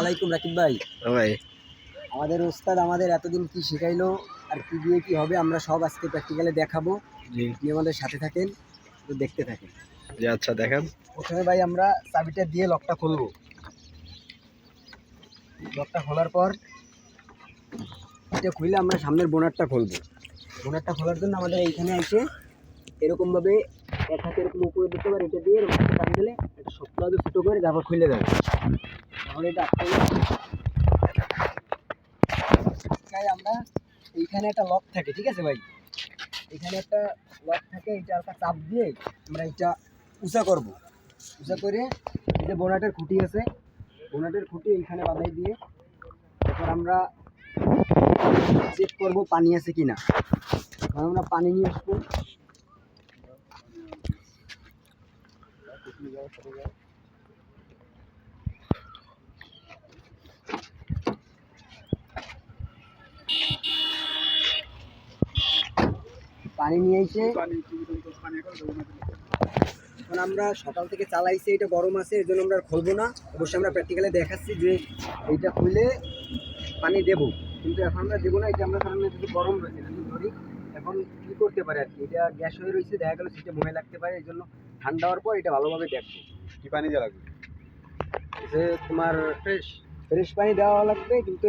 আলাইকুম। রাকিব ভাই। ভাই। আমাদের ওস্তাদ আমাদের এতদিন কি শেখাইলো আর কি দিয়ে কি হবে আমরা সব আজকে প্র্যাকটিক্যালে দেখাবো। আপনি আমাদের সাথে থাকেন তো দেখতে থাকেন। জি আচ্ছা দেখেন। প্রথমে ভাই আমরা চাবিটা দিয়ে লকটা খুলবো। লকটা খোলার পর এটা খুলে আমরা সামনের বোনারটা খুলবো। বোনারটা খোলার জন্য আমাদের এইখানে এসে এরকমভাবে এক হাতে এরকম উপরে দিতে পারে, এটা দিয়ে এরকম টান দিলে এটা শক্তভাবে ফুটো করে তারপর খুলে যাবে। তাহলে এটা তাই আমরা এইখানে একটা লক থাকে, ঠিক আছে ভাই? এখানে একটা লক থাকে এটা একটা চাপ দিয়ে আমরা এটা উঁচা করব। উঁচা করে এই যে বোনাটের খুঁটি আছে, বোনাটের খুঁটি এইখানে বাঁধাই দিয়ে তারপর আমরা চেক করব পানি আছে কি না আমরা পানি নিয়ে আসব। পানি নিয়ে এসে এখন আমরা সকাল থেকে চালাইছি এটা গরম আছে এর জন্য আমরা খুলবো না। অবশ্যই আমরা প্র্যাকটিক্যালে দেখাচ্ছি যে এইটা খুলে পানি দেবো। কিন্তু এখন আমরা দেবো না এটা আমরা গরম রয়েছে ধরি। এখন কি করতে পারে আর কি? এটা গ্যাস হয়ে রয়েছে দেখা গেল সেটা মনে লাগতে পারে এই জন্য ঠান্ডা হওয়ার পর এটা ভালোভাবে দেখব। কি পানি দেওয়া লাগবে? যে তোমার ফ্রেশ ফ্রেশ পানি দেওয়া লাগবে কিন্তু